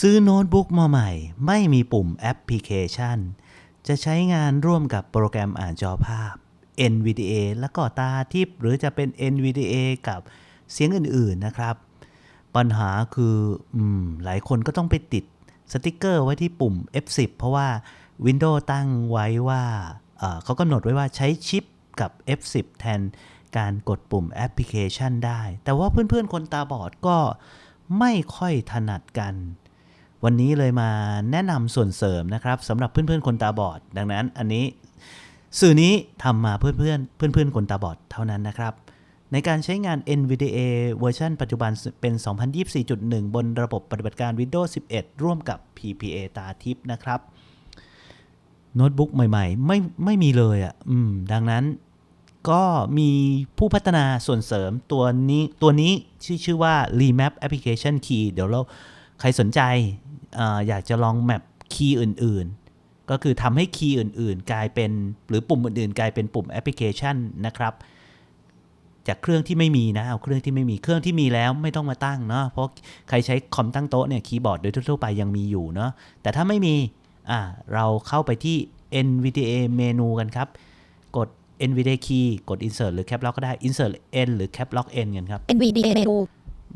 ซื้อโน้ตบุ๊กมาใหม่ ไม่มีปุ่มแอปพลิเคชัน จะใช้งานร่วมกับโปรแกรมอ่านจอภาพ NVDA แล้วก็ตาทิพหรือจะเป็น NVDA กับเสียงอื่นๆนะครับ ปัญหาคืออหลายคนก็ต้องไปติดสติกเกอร์ไว้ที่ปุ่ม F10 เพราะว่า Windows ตั้งไว้ว่าเอ่อเขากำหนดไว้ว่าใช้ชิปกับ F10 แทนการกดปุ่มแอปพลิเคชันได้ แต่ว่าเพื่อนๆคนตาบอดก็ไม่ค่อยถนัดกัน วันนี้เลยมาแนะนำส่วนเสริมนะครับสำหรับเพื่อนๆคนตาบอด ดังนั้นอันนี้สื่อนี้ทำมาเพื่อนๆเพื่อนๆคนตาบอดเท่านั้นนะครับ ในการใช้งาน NVDA เวอร์ชันปัจจุบันเป็น 2024.1 บนระบบปฏิบัติการ Windows 11 ร่วมกับ PPA ตาทิพย์นะครับ โน้ตบุ๊กใหม่ๆ ไม่ไม่มีเลยอะอืมดังนั้นก็มีผู้พัฒนาส่วนเสริมตัวนี้ตัวนี้ชื่อชื่อว่า Remap Application Key เดี๋ยวเราใครสนใจ อยากจะลองแมปคีย์อื่น ๆ ก็คือทำให้คีย์อื่น ๆ กลายเป็นหรือปุ่มอื่น ๆ กลายเป็นปุ่มแอปพลิเคชันนะครับ จากเครื่องที่ไม่มีนะเอาเครื่องที่ไม่มีเครื่องที่มีแล้วไม่ต้องมาตั้งเนาะเพราะใครใช้คอมตั้งโต๊ะเนี่ยคีย์บอร์ดโดยทั่วๆไปยังมีอยู่เนาะแต่ถ้าไม่มีอ่าเราเข้าไปที่ NVDA เมนูกันครับ กด NVDA key กด insert หรือ cap lock ก็ได้ insert n หรือ cap lock n กันครับ NVDA menu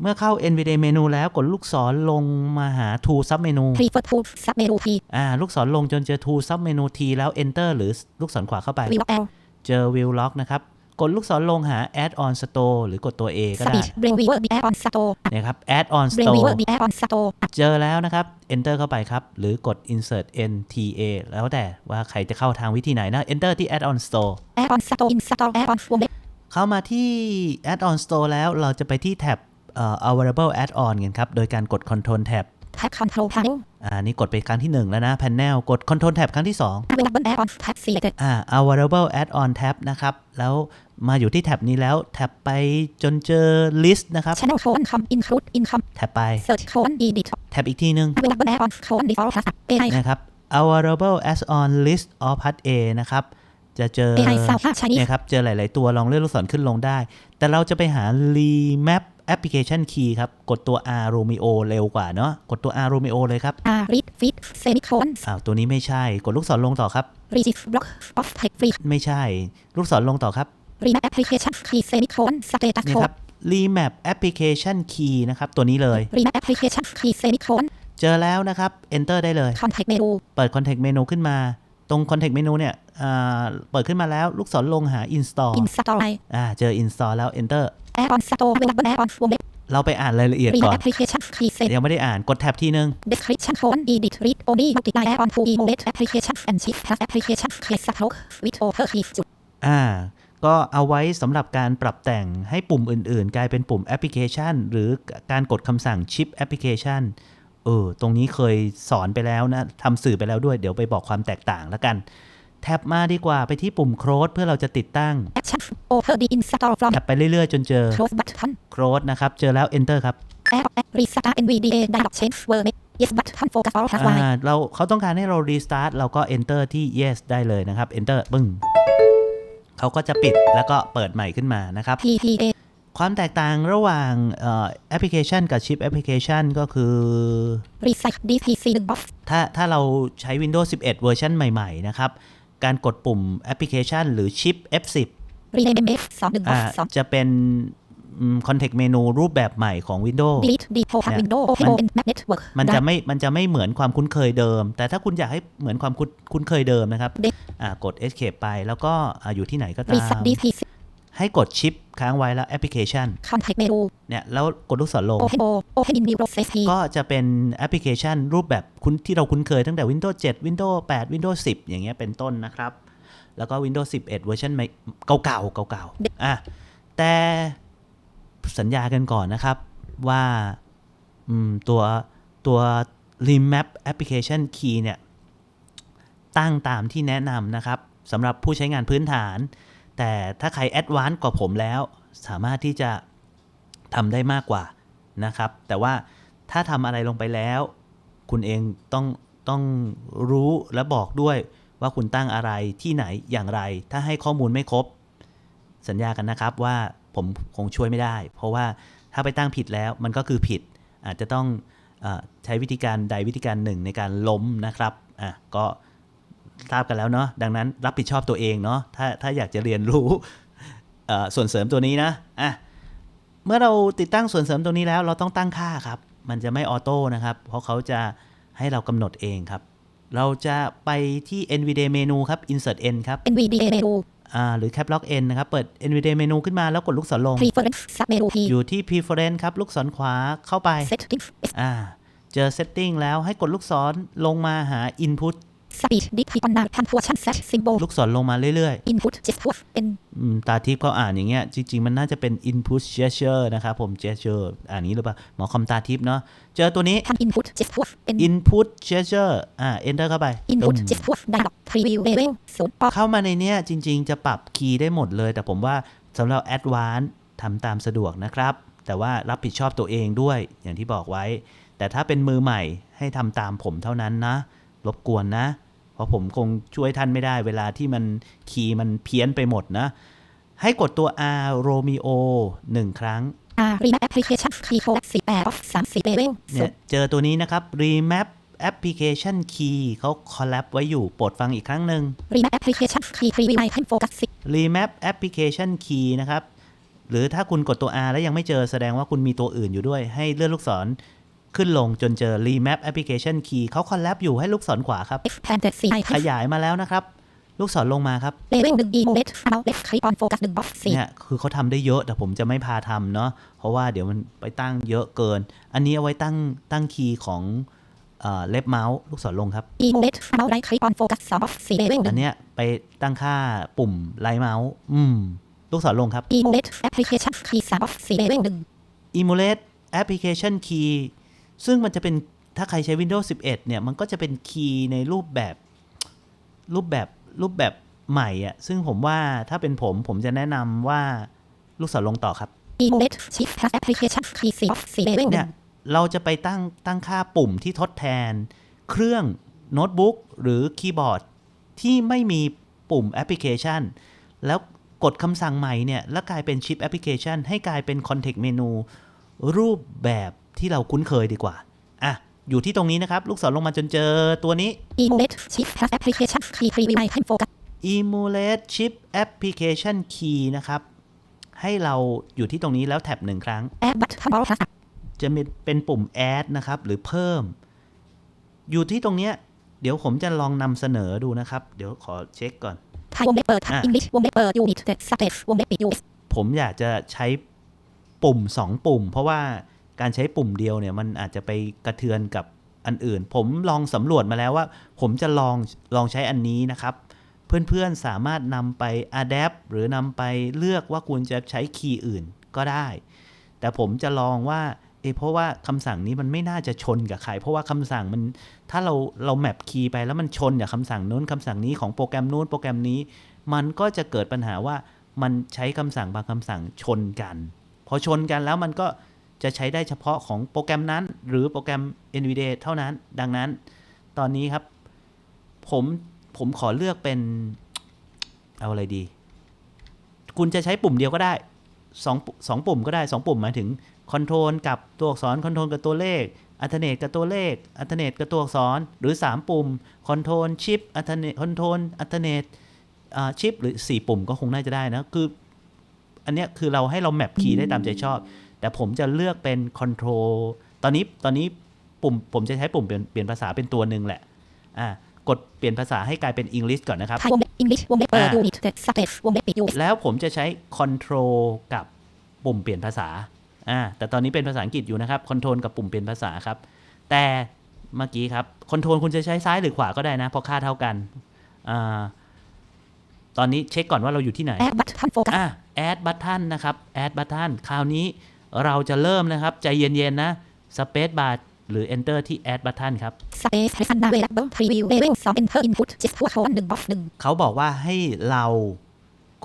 เมื่อเข้า NVDA เมนูแล้วกดลูกศรลงมาหา tool sub menu prefer to sub menu P อ่า ลูกศรลงจนเจอ tool sub menu T แล้ว enter หรือลูกศรขวาเข้าไป view L เจอ view lock นะครับ กดลูกศรลงหา add on store หรือกดตัว A ก็ได้ speech bring viewer the add on store นะครับ add on bring store viewer the add on store เจอแล้วนะครับ enter เข้าไปครับ หรือกด insert n t a แล้วแต่ว่าใครจะเข้าทางวิธีไหนนะ enter ที่ add on store add on store install add on form เข้ามาที่ add on store แล้วเราจะไปที่แท็บ เอ่อ available add on กันครับ โดยการกด control tab tab control panel อ่านี่กดไปครั้งที่ 1 แล้วนะ panel กด control tab ครั้งที่2 available add on tab selected อ่า available add on tab นะครับ แล้วมาอยู่ที่แท็บนี้แล้ว แท็บไปจนเจอ list นะครับ channel colon com include income แท็บไป search colon edit แท็บอีกทีนึง available add on colon default has AI นะครับ available as on list of part A นะครับจะเจอ AI sound ใช้เนี่ยครับ เจอหลาย ๆ ตัวลองเลื่อนลูกศรขึ้นลงได้ แต่เราจะไปหา remap application key ครับ กดตัว R Romeo เร็วกว่าเนาะกดตัว R Romeo เลยครับ R read feed semicolon อ้าวตัวนี้ไม่ใช่ กดลูกศรลงต่อครับ receive block of type free ไม่ใช่ ลูกศรลงต่อครับ remap application key semicolon status นี่ code ครับ remap application key นะครับ ตัวนี้เลย remap application key semicolon เจอแล้วนะครับ enter ได้เลย contact menu เปิด context menu ขึ้นมาตรง context menu เนี่ยอ่าเปิดขึ้นมาแล้วลูกศรลงหา install install อ่าเจอ install แล้ว enter add on store available add on form เราไปอ่านรายละเอียดก่ remap อน application key set ยังไม่ได้อ่านกดแท็บทีนึง description colon edit read only multiply add on to emulate application and shift has application case support with over key จุดอ่า ก็เอาไว้สำหรับการปรับแต่งให้ปุ่มอื่น ๆ กลายเป็นปุ่มแอปพลิเคชัน หรือการกดคำสั่งชิปแอปพลิเคชันเออ ตรงนี้เคยสอนไปแล้วนะทำสื่อไปแล้วด้วย เดี๋ยวไปบอกความแตกต่างแล้วกัน แท็บมาดีกว่าไปที่ปุ่มโครดเพื่อเราจะติดตั้ง action over the install from แท็บไปเรื่อยๆ จนเจอ close button โครดนะครับ เจอแล้ว enter ครับ add on restart NVDA dialog change word yes button focus all has อ่า line เราเขาต้องการให้เรา restart เราก็ enter ที่ yes ได้เลยนะครับ enter ปึ้งเขาก็จะปิดแล้วก็เปิดใหม่ขึ้นมานะครับ PPA ความแตกต่างระหว่างแอปพลิเคชันกับชิปแอปพลิเคชันก็คือ recycle DPC 1 box ถ้าถ้าเราใช้ Windows 11 เวอร์ชันใหม่ ๆ นะครับ การกดปุ่มแอปพลิเคชันหรือชิป F10 rename MF 2 1อ่า box 2จะเป็นคอนเทกต์เมนูรูปแบบใหม่ของ Windows delete default เนี่ย window มัน open map network มันจะไม่มันจะไม่เหมือนความคุ้นเคยเดิม แต่ถ้าคุณอยากให้เหมือนความคุ้นคุ้นเคยเดิมนะครับเด็กอ่ากด Escape ไปแล้วก็อ่าอยู่ที่ไหนก็ตาม reset DPC ให้กดชิปค้างไว้แล้วแอปพลิเคชัน contact menu เนี่ยแล้วกดลูกศรลง open O open in new process P ก็จะเป็นแอปพลิเคชันรูปแบบคุ้นที่เราคุ้นเคยตั้งแต่ Windows 7 Windows 8 Windows 10 อย่างเงี้ยเป็นต้นนะครับ แล้วก็ Windows 11 เวอร์ชันใหม่เก่าๆเก่าๆอะแต่สัญญากันก่อนนะครับว่าตัวตัว Remap Application Key เนี่ย ตั้งตามที่แนะนำนะครับสำหรับผู้ใช้งานพื้นฐาน แต่ถ้าใครแอดวานซ์กว่าผมแล้ว สามารถที่จะทำได้มากกว่านะครับ แต่ว่าถ้าทำอะไรลงไปแล้ว คุณเองต้องต้องรู้และบอกด้วย ว่าคุณตั้งอะไรที่ไหนอย่างไร ถ้าให้ข้อมูลไม่ครบ สัญญากันนะครับว่าผมคงช่วยไม่ได้ เพราะว่าถ้าไปตั้งผิดแล้วมันก็คือผิด อาจจะต้องอใช้วิธีการใดวิธีการหนึ่งในการล้มนะครับอะก็ทราบกันแล้วเนาะดังนั้นรับผิดชอบตัวเองเนาะถ้าถ้าอยากจะเรียนรู้ส่วนเสริมตัวนี้นะอะเมื่อเราติดตั้งส่วนเสริมตัวนี้แล้วเราต้องตั้งค่าครับ มันจะไม่ออโต้นะครับ เพราะเขาจะให้เรากำหนดเองครับ เราจะไปที่ NVDA เมนูครับ Insert N ครับ NVDA menu อ่าหรือ Cap Lock N นะครับ เปิด NVDA เมนูขึ้นมาแล้วกดลูกศรลง preference sub menu P อยู่ที่ Preference ครับ ลูกศรขวาเข้าไป settings อ่า เจอ Setting แล้วให้กดลูกศรลงมาหา Input speed dictate on punctuation set symbol ลูกศรลงมาเรื่อย input gesture N ๆอืมตาทิพย์เขาอ่านอย่างเงี้ย จริง ๆ มันน่าจะเป็น Input Gesture นะครับผม Gesture อ่านนี้หรือเปล่า หมอคอมตาทิพย์เนาะ เจอตัวนี้ทำ input gesture N Input Gesture อ่า Enter เข้าไป input ตุ้ม gesture dialog preview level ศูนย์เข้ามาในเนี้ยจริง ๆ จะปรับคีย์ได้หมดเลย แต่ผมว่าสำหรับ Advanced ทำตามสะดวกนะครับ แต่ว่ารับผิดชอบตัวเองด้วยอย่างที่บอกไว้ แต่ถ้าเป็นมือใหม่ให้ทำตามผมเท่านั้นนะ รบกวนนะ เพราะผมคงช่วยท่านไม่ได้เวลาที่มันคีย์มันเพี้ยนไปหมดนะ ให้กดตัว R Romeo หนึ่งครั้ง R remap application key code 18 of 30 level ศูเนี่นยย์เจอตัวนี้นะครับ Remap Application Key เขา collab ไว้อยู่โปรดฟังอีกครั้งหนึ่ง remap application key preview icon focus 10 Remap Application Key นะครับ หรือถ้าคุณกดตัว R แล้วยังไม่เจอแสดงว่าคุณมีตัวอื่นอยู่ด้วย ให้เลื่อนลูกศร ขึ้นลงจนเจอ Remap Application Key เขาคอลแลบอยู่ให้ลูกศรขวาครับ expanded C ข icon ยายมาแล้วนะครับ ลูกศรลงมาครับ level 1 emote about left click on focus 1 box 4เนี่ยคือเขาทำได้เยอะแต่ผมจะไม่พาทำเนาะเพราะว่าเดี๋ยวมันไปตั้งเยอะเกิน อันนี้เอาไว้ตั้งตั้งคีย์ของเอ่อเล็บเมาส์ลูกศรลงครับ emote about right click on focus 2 box 4 level อัน1เนี้ยไปตั้งค่าปุ่มไลท์เมาส์อืมลูกศรลงครับ emote application key 3 box 4 level 1 Emulate Application Key ซึ่งมันจะเป็นถ้าใครใช้ Windows 11 เนี่ย มันก็จะเป็นคีย์ในรูปแบบรูปแบบรูปแบบใหม่อะซึ่งผมว่าถ้าเป็นผมผมจะแนะนำว่าลูกศรลงต่อครับ emote shift plus application key 4 box 4 level เนี่ย1เราจะไปตั้งตั้งค่าปุ่มที่ทดแทน เครื่องโน้ตบุ๊กหรือคีย์บอร์ดที่ไม่มีปุ่มแอปพลิเคชัน แล้วกดคำสั่งใหม่เนี่ย แล้วกลายเป็นชิปแอปพลิเคชัน ให้กลายเป็นคอนเทกต์เมนูรูปแบบ ที่เราคุ้นเคยดีกว่า อะ อยู่ที่ตรงนี้นะครับ ลูกศรลงมาจนเจอตัวนี้ emote shift plus application key preview icon focus Emulate Chip Application Key นะครับ ให้เราอยู่ที่ตรงนี้แล้วแท็บหนึ่งครั้ง add button all plus จะมีเป็นปุ่ม add นะครับ หรือเพิ่ม อยู่ที่ตรงเนี้ยเดี๋ยวผมจะลองนำเสนอดูนะครับ เดี๋ยวขอเช็คก่อนไทยวงเล็บเปิดอะ English วงเล็บเปิด unit stage วงเล็บปิด US ผมอยากจะใช้ปุ่ม 2 ปุ่ม เพราะว่า การใช้ปุ่มเดียวเนี่ยมันอาจจะไปกระเทือนกับอันอื่น ผมลองสำรวจมาแล้วว่า ผมจะลองลองใช้อันนี้นะครับ เพื่อนๆสามารถนำไป adapt หรือนำไปเลือกว่าคุณจะใช้คีย์อื่นก็ได้ แต่ผมจะลองว่าเอเพราะว่าคำสั่งนี้มันไม่น่าจะชนกับใคร เพราะว่าคำสั่งมันถ้าเราเราแมปคีย์ไปแล้วมันชนกับคำสั่งนู้นคำสั่งนี้ของโปรแกรมนู้นโปรแกรมนี้ มันก็จะเกิดปัญหาว่ามันใช้คำสั่งบางคำสั่งชนกัน พอชนกันแล้วมันก็ จะใช้ได้เฉพาะของโปรแกรมนั้น หรือโปรแกรม NVIDIA เท่านั้น ดังนั้น ตอนนี้ครับ ผมผมขอเลือกเป็น เอาอะไรดี คุณจะใช้ปุ่มเดียวก็ได้สองสองปุ่มก็ได้สองปุ่มหมายถึงคอนโทรลกับตัวอักษรคอนโทรลกับตัวเลขอัลเทเนตกับตัวเลขอัลเทเนตกับตัวอักษร หรือ 3 ปุ่มคอนโทรลชิปอัลเทเนตคอนโทรลอัลเทเนตชิปหรือ 4 ปุ่มก็คงน่าจะได้นะ คือ อันเนี้ยคือเราให้เราแมปคีย์ได้ตามใจชอบ แต่ผมจะเลือกเป็นคอนโทรลตอนนี้ตอนนี้ปุ่มผมจะใช้ปุ่มเปลี่ยนเปลี่ยนภาษาเป็นตัวหนึ่งแหละอ่ากดเปลี่ยนภาษาให้กลายเป็น English ก่อนนะครับไทยวงเล็บ English วงเล็บเปิดอะ unit stage วงเล็บปิด US แล้วผมจะใช้ Control กับปุ่มเปลี่ยนภาษาอ่าแต่ตอนนี้เป็นภาษาอังกฤษอยู่นะครับ Control กับปุ่มเปลี่ยนภาษาครับ แต่เมื่อกี้ครับ Control คุณจะใช้ซ้ายหรือขวาก็ได้นะ เพราะค่าเท่ากันอ่าตอนนี้เช็คก่อนว่าเราอยู่ที่ไหน add button focus อะ add button นะครับ add button คราวนี้ เราจะเริ่มนะครับ ใจเย็นๆนะ space bar หรือ enter ที่ add button ครับ space present available preview level 2 enter input gesture code 1 box 1เขาบอกว่าให้เรา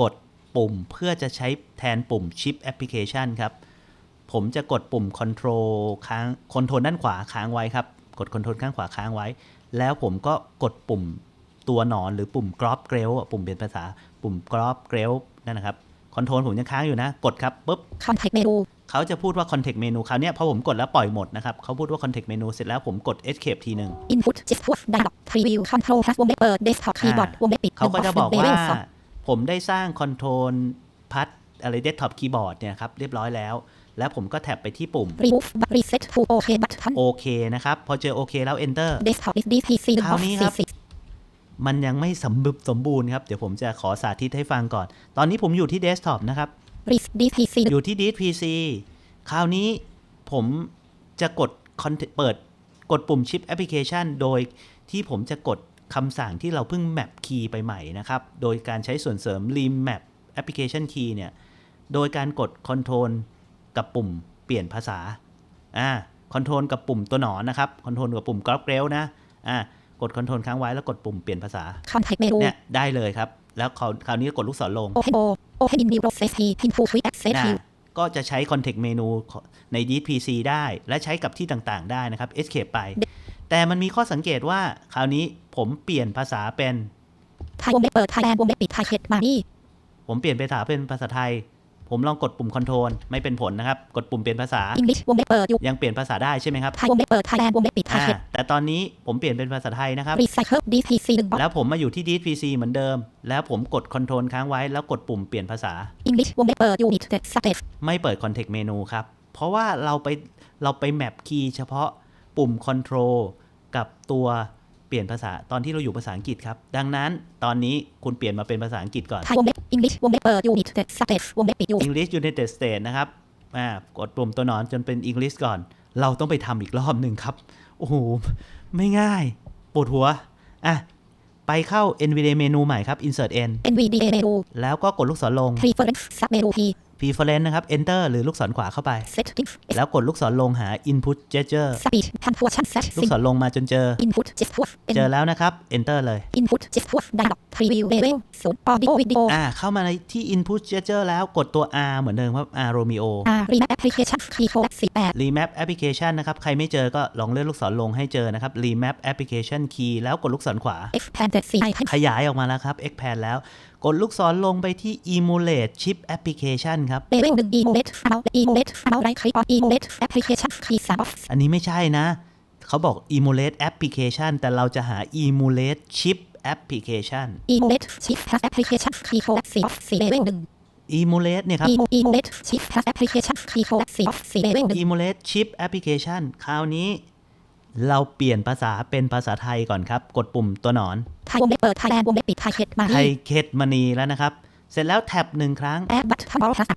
กดปุ่มเพื่อจะใช้แทนปุ่ม Chip Application ครับ ผมจะกดปุ่ม Control ค้าง Control ด้านขวาค้างไว้ครับ กด Control ข้างขวาค้างไว้ แล้วผมก็กดปุ่มตัวหนอนหรือปุ่ม Crop g r a i l ปุ่มเปลี่ยนภาษา ปุ่ม Crop g r a i l นั่นนะครับ คอนโทรลผมยังค้างอยู่นะ กดครับปุ๊บ context menu เขาจะพูดว่า context menu คราวเนี้ยพอผมกดแล้วปล่อยหมดนะครับเขาพูดว่า context menu เสร็จแล้วผมกด escape ทีหนึ่ง input gesture dialog preview control plus วงเล็บเปิด desktop keyboard วงเล็บปิดเขาก็จะบอกหนึ่งว่า level สองผมได้สร้างคอนโทรลพัดอะไร desktop keyboard เนี่ยครับเรียบร้อยแล้วแล้วผมก็แท็บไปที่ปุ่ม remove but reset to OK button โอเคนะครับ พอเจอโอเคแล้ว enter desktop is DPC คราวนี้ครับสี่สิบ มันยังไม่สมบูรณ์สมบูรณ์ครับ เดี๋ยวผมจะขอสาธิตให้ฟังก่อน ตอนนี้ผมอยู่ที่ desktop นะครับ reset DPC อยู่ที่ disk PC คราวนี้ผมจะกด content เปิดกดปุ่ม Shift Application โดยที่ผมจะกดคำสั่งที่เราเพิ่งแมปคีย์ไปใหม่นะครับ โดยการใช้ส่วนเสริม remap application key เนี่ย โดยการกด Control กับปุ่มเปลี่ยนภาษา อ่า Control กับปุ่มตัวหนอนนะครับ Control กับปุ่ม Grab Rail นะ อ่า กด Control ค้างไว้แล้วกดปุ่มเปลี่ยนภาษา context menu เนี่ยได้เลยครับ แล้วคราวคราวนี้กดลูกศรลง open o open in new process P into quick access นะ view ก็จะใช้ context menu ใน disk PC ได้ และใช้กับที่ต่างๆ ได้นะครับ escape ไป แต่มันมีข้อสังเกตว่าคราวนี้ผมเปลี่ยนภาษาเป็นไทยวงเล็บเปิด Thailand วงเล็บปิด Thai เ e ดมานี่ผมเปลี่ยนภาษาเป็นภาษาไทย ผมลองกดปุ่ม control ไม่เป็นผลนะครับ กดปุ่มเปลี่ยนภาษา English วงเล็บเปิดอยู่ยังเปลี่ยนภาษาได้ใช่ไหมครับไทยวงเล็บเปิด Thailand วงเล็บปิด Thai อ่าเ e ดแต่ตอนนี้ผมเปลี่ยนเป็นภาษาไทยนะครับ recycle DPC หนึ่ง box แล้วผมมาอยู่ที่ disk PC เหมือนเดิม แล้วผมกด control ค้างไว้แล้วกดปุ่มเปลี่ยนภาษา English วงเล็บเปิด unit stage ไม่เปิด context menu ครับ เพราะว่าเราไปเราไปแมปคีย์เฉพาะปุ่ม control กับตัว เปลี่ยนภาษาตอนที่เราอยู่ภาษาอังกฤษครับ ดังนั้นตอนนี้คุณเปลี่ยนมาเป็นภาษาอังกฤษก่อนไทยวงเล็บ English วงเล็บเปิด unit stage วงเล็บปิดอยู่ English United States นะครับอ่ากดปุ่มตัวหนอนจนเป็น English ก่อน เราต้องไปทำอีกรอบหนึ่งครับ โอ้โห ไม่ง่าย ปวดหัว อะ ไปเข้า NVDA เมนูใหม่ครับ Insert N NVDA menu แล้วก็กดลูกศรลง preference sub menu P Preference นะครับ Enter หรือลูกศรขวาเข้าไป settings แล้วกดลูกศรลงหา Input Gesture speed punctuation set ลูกศรลงมาจนเจอ input gesture เจอแล้วนะครับ Enter เลย input gesture dialog preview level ศูนย์ audio video อ่าเข้ามาในที่ Input Gesture แล้วกดตัว R เหมือนเดิมครับ R Romeo R remap application key code สี่แปด Remap Application นะครับใครไม่เจอก็ลองเลื่อนลูกศรลงให้เจอนะครับ Remap Application Key แล้วกดลูกศรขวา expanded C icon ขยายออกมาแล้วครับ Expand แล้ว กดลูกศรลงไปที่ Emulate Chip Application ครับ level หนึ่ง emulate about emulate about right click on emulate application key สาม box อันนี้ไม่ใช่นะ เขาบอก Emulate Application แต่เราจะหา Emulate Chip Application emulate chip plus application key code สี่ box สี่ level หนึ่ง Emulate เนี่ยครับ Emo- emulate chip plus application key code สี่ box สี่ level หนึ่ง Emulate Chip Application คราวนี้ เราเปลี่ยนภาษาเป็นภาษาไทยก่อนครับ กดปุ่มตัวหนอนไทยวงเล็บเปิด Thailand วงเล็บปิด Thai เ e ดมาไทนี่ยเคสมณีแล้วนะครับ เสร็จแล้วแท็บหนึ่งครั้ง add button all plus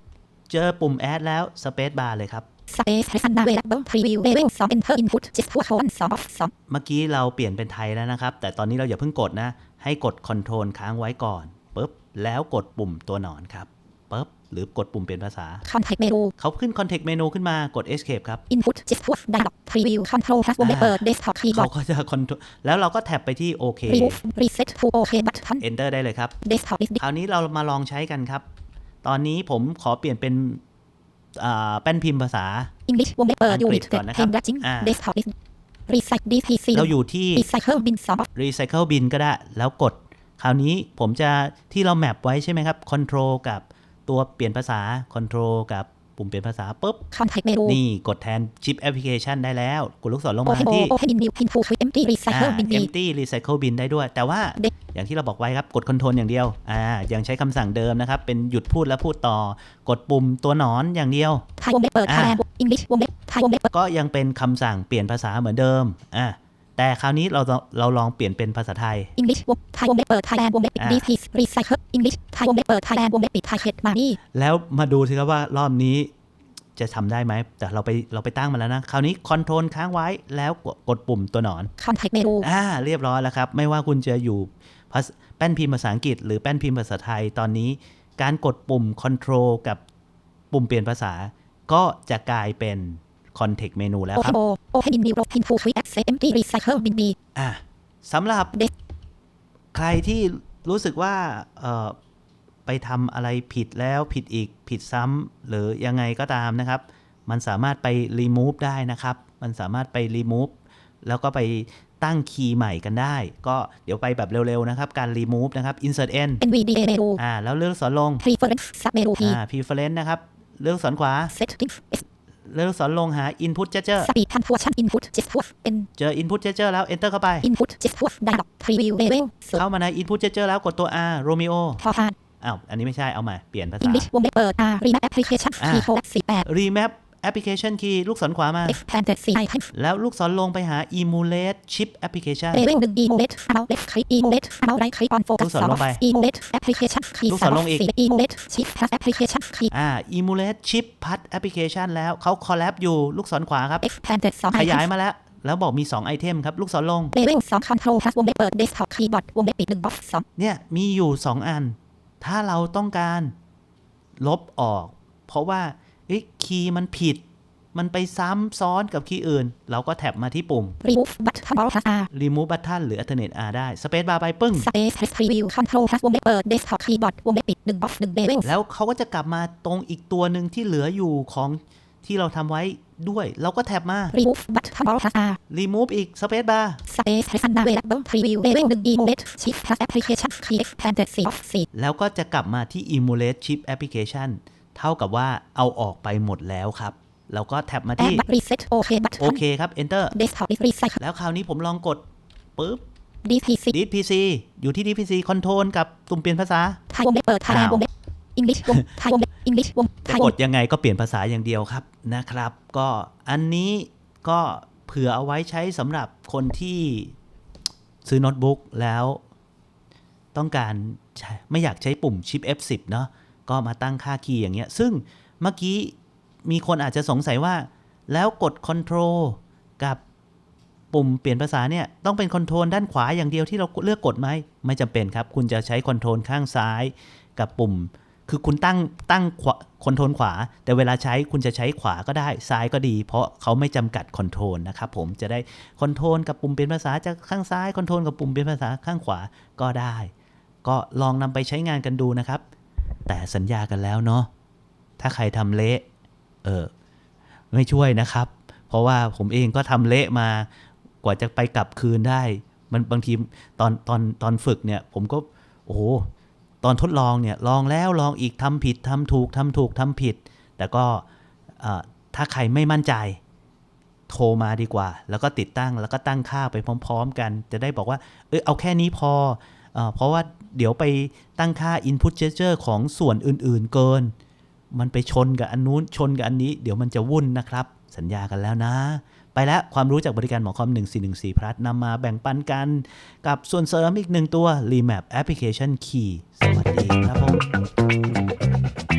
เจอปุ่ม Add แล้ว Space Bar เลยครับ space present available preview level สอง enter input gesture colon สอง box สองเมื่อกี้เราเปลี่ยนเป็นไทยแล้วนะครับ แต่ตอนนี้เราอย่าเพิ่งกดนะ ให้กด Control ค้างไว้ก่อนปุ๊บแล้วกดปุ่มตัวหนอนครับ ปุ๊บหรือกดปุ่มเปลี่ยนภาษา context menu เขาขึ้น Context Menu ขึ้นมากด Escape ครับ input gesture dialog preview control plus วงเล็บเปิด desktop เขา keyboard ก็จะ Control แล้วเราก็แท็บไปที่โอเค remove reset to OK button Enter ได้เลยครับ desktop is คราวนี้เรามาลองใช้กันครับ ตอนนี้ผมขอเปลี่ยนเป็นอ่าแป้นพิมพ์ภาษา English วงเล็บเปิดอังกฤษ unit ก่อนนะครับ pen matching อ่า desktop is recycle DPC เราอยู่ที่ recycle bin สอง box Recycle Bin ก็ได้ แล้วกด คราวนี้ผมจะที่เราแมปไว้ใช่ไหมครับ Control กับ ตัวเปลี่ยนภาษา Control กับปุ่มเปลี่ยนภาษาปุ๊บ context menu นี่กดแทน Chip Application ได้แล้วกดลูกศรลงมา open ที่ open in new pin full quick empty อ่า recycle bin B empty recycle bin ได้ด้วย แต่ว่าเด็กอย่างที่เราบอกไว้ครับ กด control อย่างเดียวอ่ายังใช้คำสั่งเดิมนะครับ เป็นหยุดพูดแล้วพูดต่อ กดปุ่มตัวหนอนอย่างเดียวไทยวงเล็บเปิดอ่า Thailand English วงเล็บไทยวงเล็บเปิดก็ยังเป็นคำสั่งเปลี่ยนภาษาเหมือนเดิมอ่า แต่คราวนี้เราเราลองเปลี่ยนเป็นภาษาไทย English วงไทยวงเล็บเปิด Thailand วงเล็บปิดอ่า DP recycle English ไทยวงเล็บเปิด Thailand วงเล็บปิด Thai เ e ดมานี่แล้วมาดูสิครับว่ารอบนี้จะทำได้ไหม แต่เราไปเราไปตั้งมาแล้วนะ คราวนี้คอนโทรลค้างไว้แล้วกดกดปุ่มตัวหนอน context menu อ่าเรียบร้อยแล้วครับ ไม่ว่าคุณจะอยู่ภาษแป้นพิมพ์ภาษาอังกฤษ หรือแป้นพิมพ์ภาษาไทยตอนนี้ การกดปุ่ม Control กับปุ่มเปลี่ยนภาษาก็จะกลายเป็น Context Menu แล้วครับ open o open in new pin full quick access empty recycle bin B อะสำหรับเด็กใครที่รู้สึกว่าเอ่อไปทำอะไรผิดแล้วผิดอีกผิดซ้ำหรือยังไงก็ตามนะครับ มันสามารถไป remove ได้นะครับ มันสามารถไป remove แล้วก็ไปตั้งคีย์ใหม่กันได้ ก็เดี๋ยวไปแบบเร็ว ๆ นะครับ การ remove นะครับ insert n NVDA menu อ่า แล้วเลือกลูกศรลง preference sub menu P อ่า preference นะครับ เลือกลูกศรขวา settings S เลือกลูกศรลงหา input gesture speed puntuation input gesture N เจอ input gesture แล้ว enter เข้าไป input gesture dialog preview level สูเข้ามาใน input gesture แล้วกดตัว R Romeo พอผ่านอ้าว อันนี้ไม่ใช่ เอาใหม่ เปลี่ยนภาษา English วงเล็บเปิด R remap application อ่า key code 48 remap application key ลูกศรขวามา expanded C icon แล้วลูกศรลงไปหา emulate chip application level 1 emulate mouse left click emulate mouse right click on ลู focus กศรลงไป2 emulate application key ลูกศรลงอีก4 emulate chip plus application key อ่า emulate chip pad application แล้วเขา collab อยู่ลูกศรขวาครับ expanded 2ขยาย icon มาแล้วแล้วบอกมี 2 ไอเทมครับ ลูกศรลง level 2 control plus วงเล็บเปิด desktop keyboard วงเล็บปิด1 box 2เนี่ย มีอยู่ 2 อัน ถ้าเราต้องการลบออก เพราะว่า เอ๊ะคีย์มันผิด มันไปซ้ำซ้อนกับคีย์อื่น เราก็แท็บมาที่ปุ่ม remove button alt plus R remove button หรือ alternate R ได้ space bar ไปปึ้ง space press preview control plus วงเล็บเปิด desktop keyboard วงเล็บปิด1 box 1 level แล้วเขาก็จะกลับมาตรงอีกตัวหนึ่งที่เหลืออยู่ของที่เราทำไว้ด้วย เราก็แท็บมา remove button alt plus R remove อีก space bar space press unavailable preview level 1 emulate chip plus application key expanded C box 4แล้วก็จะกลับมาที่ emulate chip application เท่ากับว่าเอาออกไปหมดแล้วครับเราก็แท็บมา add ที่ but reset OK โอ button เคครับ enter desktop is recycle แล้วคราวนี้ผมลองกดปุ๊บ DPC delete PC อยู่ที่ delete PC control กับตุ่มเปลี่ยนภาษาไทยวงเล็บเปิดไทยแลนด์อ้าววงเล็บ English วงไทยวงเล็บ English วงไทจะยวกงดยังไงก็เปลี่ยนภาษาอย่างเดียวครับนะครับ ก็อันนี้ก็เผื่อเอาไว้ใช้สำหรับคนที่ซื้อโน้ตบุ๊กแล้ว ต้องการใช้ไม่อยากใช้ปุ่มชิป F10 เนาะ ก็มาตั้งค่าคีย์อย่างเงี้ย ซึ่งเมื่อกี้มีคนอาจจะสงสัยว่า แล้วกด Control กับปุ่มเปลี่ยนภาษาเนี่ย ต้องเป็นคอนโทรลด้านขวาอย่างเดียวที่เราเลือกกดไหม ไม่จำเป็นครับ คุณจะใช้คอนโทรลข้างซ้ายกับปุ่ม คือคุณตั้งตั้งคอนโทรลขวา แต่เวลาใช้คุณจะใช้ขวาก็ได้ซ้ายก็ดี เพราะเขาไม่จำกัดคอนโทรลนะครับผมจะได้คอนโทรลกับปุ่มเปลี่ยนภาษาจากข้างซ้ายคอนโทรลกับปุ่มเปลี่ยนภาษาข้างขวาก็ได้ ก็ลองนำไปใช้งานกันดูนะครับ แต่สัญญากันแล้วเนาะถ้าใครทำเละเออไม่ช่วยนะครับ เพราะว่าผมเองก็ทำเละมากว่าจะไปกลับคืนได้ มันบางทีตอนตอนตอนฝึกเนี่ย ผมก็โอ้โหตอนทดลองเนี่ยลองแล้วลองอีกทำผิดทำถูกทำถูกทำผิด แต่ก็ถ้าใครไม่มั่นใจโทรมาดีกว่า แล้วก็ติดตั้งแล้วก็ตั้งค่าไปพร้อม ๆ กัน จะได้บอกว่า เออเอาแค่นี้พอ เพราะว่าเดี๋ยวไปตั้งค่า input gesture ของส่วนอื่นๆเกิน มันไปชนกับอันนู้นชนกับอันนี้ เดี๋ยวมันจะวุ่นนะครับ สัญญากันแล้วนะ ไปแล้วความรู้จากบริการหมอคอม 1414 พลัสนำมาแบ่งปันกัน กับส่วนเสริมอีกหนึ่งตัว Remap Application Key สวัสดีครับผม